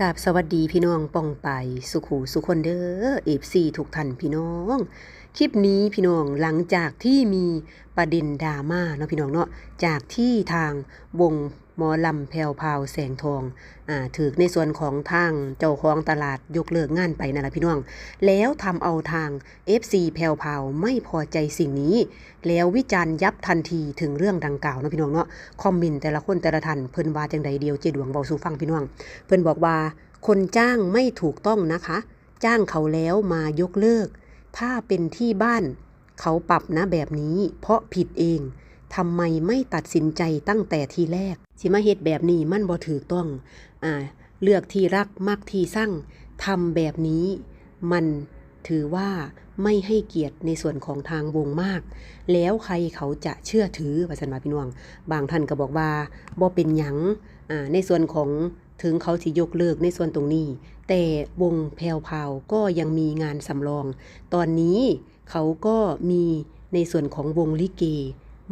กาบสวัสดีพี่น้องป้องไปสุขูสุคนเด้อเอฟซีถูกทันพี่น้อง คลิปนี้พี่น้องหลังจากที่มีประเด็นดราม่าเนาะพี่น้องเนาะจากที่ทางวง หมอลำแพรวพราวแสงทอง อ่าถือในส่วนของทางเจ้าของตลาดยกเลิกงานไปนั่นแหละพี่น้อง แล้วทำเอาทาง FC แพรวพราวไม่พอใจสิ่งนี้ แล้ววิจารณ์ยับทันทีถึงเรื่องดังกล่าวนะพี่น้องเนาะ คอมเมนต์แต่ละคนแต่ละท่านเพิ่นว่าจังใดเดียวเจดวงเบาสู่ฟังพี่น้อง เพิ่นบอกว่าคนจ้างไม่ถูกต้องนะคะ จ้างเขาแล้วมายกเลิก ถ้าเป็นที่บ้าน เขาปรับนะแบบนี้ เพราะผิดเอง ทำไมไม่ตัดสินใจตั้งแต่ทีแรกสิมาเฮ็ดแบบนี้มันบ่ถูกต้องอ่าเลือกที่รักมักที่สั่งทำแบบนี้มันถือว่าไม่ให้เกียรติในส่วนของทางวงมาก แล้วใครเขาจะเชื่อถือว่าสันว่าพี่น้อง บางท่านก็บอกว่าบ่เป็นหยังอ่าในส่วนของถึงเขาสิยกเลิกในส่วนตรงนี้ แต่วงแพรวพาวก็ยังมีงานสำรอง ตอนนี้เขาก็มีในส่วนของวงลิเก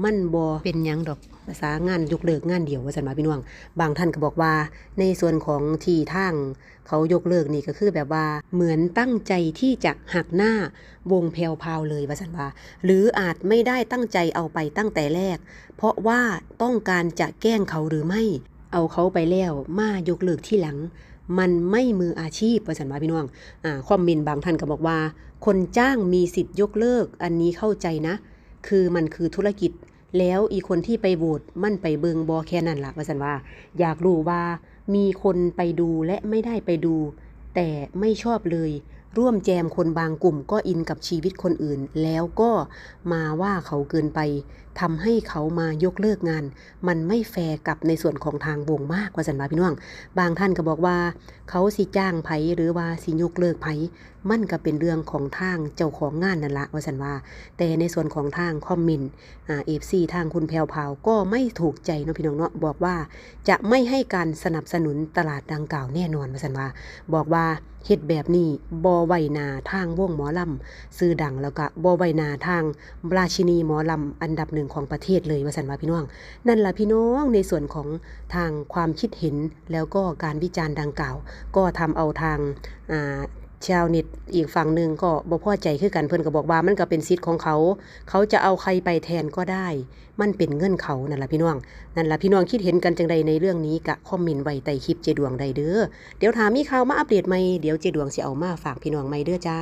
มันบ่เป็นยังดอกภาษางานยกเลิกงานเดียวว่าสันว่าพี่น้อง บางท่านก็บอกว่า ในส่วนของที่ทางเขายกเลิกนี่ก็คือแบบว่าเหมือนตั้งใจที่จะหักหน้าวงแพรวพาวเลยว่าสันว่า หรืออาจไม่ได้ตั้งใจเอาไปตั้งแต่แรก เพราะว่าต้องการจะแกล้งเขาหรือไม่ เอาเขาไปแล้วมายกเลิกที่หลัง มันไม่มืออาชีพประสันว่าพี่น้องอ่าคอมเมนต์บางท่านก็บอกว่า คนจ้างมีสิทธิ์ยกเลิก อันนี้เข้าใจนะ คือมันคือธุรกิจ แล้วอีคนที่ไปโหวตมันไปเบิงบอแค่นั้นล่ะว่าสันว่า อยากรู้ว่ามีคนไปดูและไม่ได้ไปดู แต่ไม่ชอบเลย ร่วมแจมคนบางกลุ่มก็อินกับชีวิตคนอื่น แล้วก็มาว่าเขาเกินไปทำให้เขามายกเลิกงาน มันไม่แฟร์กับในส่วนของทางวงมากว่าสันวาพี่น้อง บางท่านก็บอกว่า เขาสิจ้างไผหรือว่าสิยกเลิกไผมันก็เป็นเรื่องของทางเจ้าของงานนั่นละว่าสันว่า แต่ในส่วนของทางคอมเมนอ่าเอฟซีทางคุณแพรวพาวก็ไม่ถูกใจเนาะพี่น้องเนาะบอกว่าจะไม่ให้การสนับสนุนตลาดดังกล่าวแน่นอนว่าสันว่า บอกว่าเฮ็ดแบบนี้บอไวนาทางวงหมอลำซื้อดังแล้วก็บอไวนาทางราชินีหมอลำอันดับหนึ่งของประเทศเลยว่าสันว่าพี่น้อง นั่นล่ะพี่น้องในส่วนของทางความคิดเห็นแล้วก็การวิจารณ์ดังกล่าว ก็ทำเอาทางชาวเน็ตอีกฝั่งหนึ่งก็บ่พอใจคือกันเพิ่นก็บอกว่ามันก็เป็นสิทธิ์ของเขา เขาจะเอาใครไปแทนก็ได้ มันเป็นเงื่อนเขานั่นล่ะพี่น้องนั่นล่ะพี่น้องคิดเห็นกันจังใดในเรื่องนี้กะคอมเมนต์ไว้ใต้คลิปเจดวงใดเด้อเดี๋ยวถามมีข่าวมาอัปเดตใหม่เดี๋ยวเจดวงสิเอามาฝากพี่น้องใหม่เด้อจ้า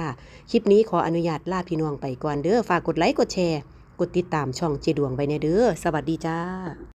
คลิปนี้ขออนุญาตลาพี่น้องไปก่อนเด้อฝากกดไลค์กดแชร์ กดติดตามช่องเจดวงไปในเด้อ สวัสดีจ้า